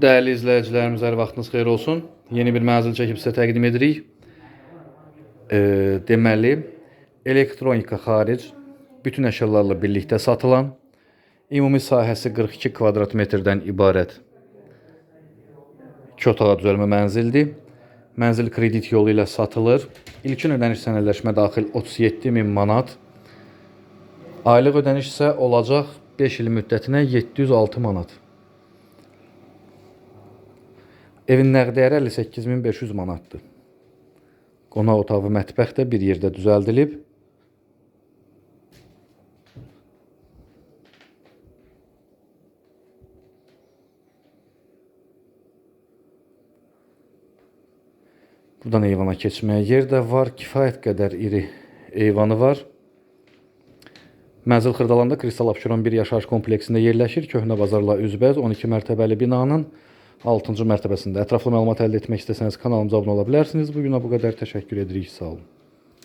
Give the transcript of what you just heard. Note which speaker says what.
Speaker 1: Değerli izləyicilərimiz, hər vaxtınız xeyir olsun. Yeni bir mənzil çəkib sizə təqdim edirik. E, deməli, elektronika xaric bütün əşyalarla birlikdə satılan, ümumi sahəsi 42 kvadrat metrdən ibarət iki otağa düzəlmə mənzildir. Mənzil kredit yolu ilə satılır. İlkin ödəniş sənədləşmə daxil 37 min manat. Aylıq ödəniş isə olacaq 5 il müddətinə 706 manat. Evin nəqd dəyəri 58500 manatdır. Qonaq otağı mətbəx də bir yerdə düzəldilib. Buradan eyvana keçməyə yer də var. Kifayət qədər iri eyvanı var. Mənzil Xırdalanda Kristal Abşeron 1 yaşayış kompleksində yerləşir. Köhnə bazarla üzbəz 12 mərtəbəli binanın 6-cı mərtəbəsində. Ətraflı məlumat əldə etmək istəsəniz kanalımıza abunə ola bilərsiniz. Bu günə bu qədər təşəkkür edirik. Sağ olun.